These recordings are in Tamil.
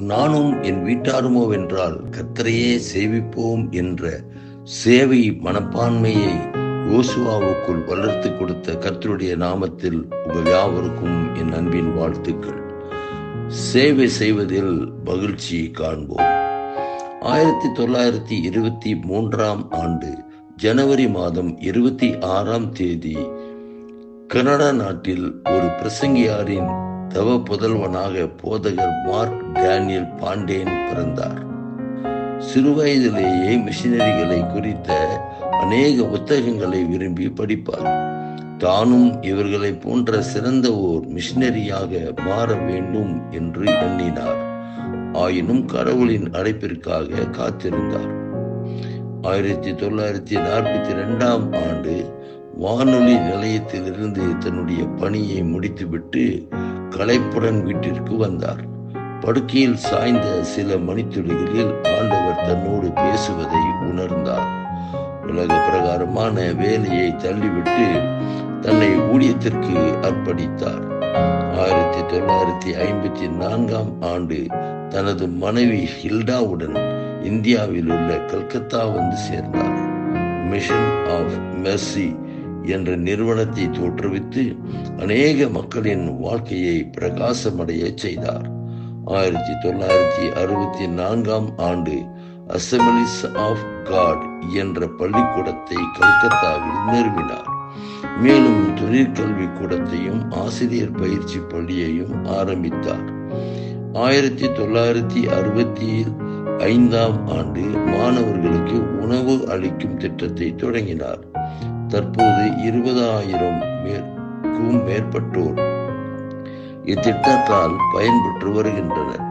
நானும் என் வீட்டாருமோ வென்றால் கத்தரையே சேவிப்போம் என்ற சேவை மனப்பான்மையை யோசுவாவுக்குள் வளர்த்து கொடுத்த கர்த்தருடைய நாமத்தில் உங்கள் யாவருக்கும் என் அன்பின் வாழ்த்துக்கள். சேவை செய்வதில் மகிழ்ச்சியை காண்போம். ஆயிரத்தி தொள்ளாயிரத்தி இருபத்தி மூன்றாம் ஆண்டு ஜனவரி மாதம் இருபத்தி ஆறாம் தேதி கனடா நாட்டில் ஒரு பிரசங்கியாரின் தவ புதல்வனாக போதகர் மார்க் டேனியல் பாண்டேன் பிறந்தார். சிறுவயதிலேயே மிஷினரிகளை குறித்த அநேக புத்தகங்களை விரும்பி படிப்பார். தானும் இவர்களை போன்ற சிறந்த ஓர் மிஷினரியாக மாற வேண்டும் என்று எண்ணினார். ஆயினும் கடவுளின் அழைப்பிற்காக காத்திருந்தார். ஆயிரத்தி தொள்ளாயிரத்தி நாற்பத்தி இரண்டாம் ஆண்டு வானொலி நிலையத்திலிருந்து தன்னுடைய பணியை முடித்துவிட்டு களைப்புடன் வீட்டிற்கு வந்தார். படுக்கையில் சாய்ந்த சில மணித்துளிகளில் ஆண்டவர் தன்னோடு பேசுவதை உணர்ந்தார். உலக பிரகாரமான வேலையை தள்ளிவிட்டு தன்னை ஊழியத்திற்கு அர்ப்பணித்தார். ஆயிரத்தி தொள்ளாயிரத்தி ஐம்பத்தி நான்காம் ஆண்டு தனது மனைவி ஹில்டாவுடன் இந்தியாவில் உள்ள கல்கத்தா வந்து சேர்ந்தார். மிஷன் ஆஃப் மெர்சி என்ற நிறுவனத்தை தோற்றுவித்து அநேக மக்களின் வாழ்க்கையை பிரகாசமடைய செய்தார். ஆயிரத்தி தொள்ளாயிரத்தி அறுபத்தி நான்காம் ஆண்டு அசம்பிளிஸ் ஆஃப் காட் என்ற பள்ளிக்கூடத்தை கல்கத்தாவில் நிறுவினார். மேலும் தொழிற்கல்வி கூடத்தையும் ஆசிரியர் பயிற்சி பள்ளியையும் ஆரம்பித்தார். ஆயிரத்தி தொள்ளாயிரத்தி அறுபத்தி ஐந்தாம் ஆண்டு மாணவர்களுக்கு உணவு அளிக்கும் திட்டத்தை தொடங்கினார். தற்போது இருபதாயிரம் மேற்கும் மேற்பட்டோர் இத்திட்டத்தால் பயன்பெற்று வருகின்றனர்.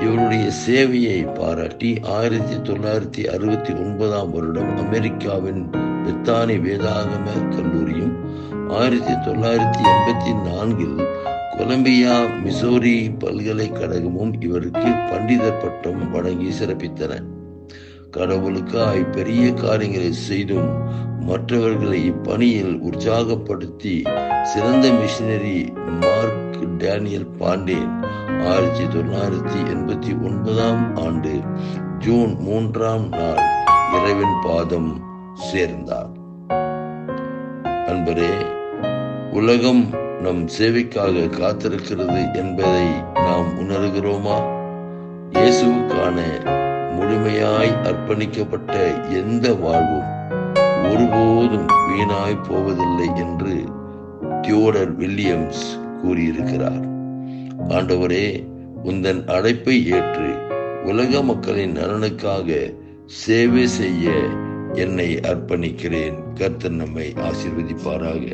இவருடைய சேவையை பாராட்டி ஆயிரத்தி தொள்ளாயிரத்தி அறுபத்தி ஒன்பதாம் வருடம் அமெரிக்காவின் பெத்தானி வேதாகம கல்லூரியும் ஆயிரத்தி தொள்ளாயிரத்தி எண்பத்தி நான்கில் கொலம்பியா மிசோரி பல்கலைக்கழகமும் இவருக்கு பண்டிதர் பட்டம் வழங்கி சிறப்பித்தன. கடவுளுக்காய் பெரிய காரியங்களை செய்தும் மற்றவர்களை இப்பணியில் உற்சாகப்படுத்தி சிறந்த மிஷினரி மார்க் டேனியல் பாண்டேன் ஆயிரத்தி தொள்ளாயிரத்தி எண்பத்தி ஒன்பதாம் ஆண்டு ஜூன் மூன்றாம் நாள் இறைவன் பாதம் சேர்ந்தார். அன்பரே உலகம் நம் சேவைக்காக காத்திருக்கிறது என்பதை நாம் உணர்கிறோமா? இயேசுவுக்கான முழுமையாய் அர்ப்பணிக்கப்பட்ட எந்த வாழ்வும் ஒருபோதும் வீணாய் போவதில்லை என்று தியோடர் வில்லியம்ஸ் கூறியிருக்கிறார். ஆண்டவரே உந்தன் அழைப்பை ஏற்று உலக மக்களின் நலனுக்காக சேவை செய்ய என்னை அர்ப்பணிக்கிறேன். கர்த்தன் நம்மை ஆசிர்வதிப்பாராக.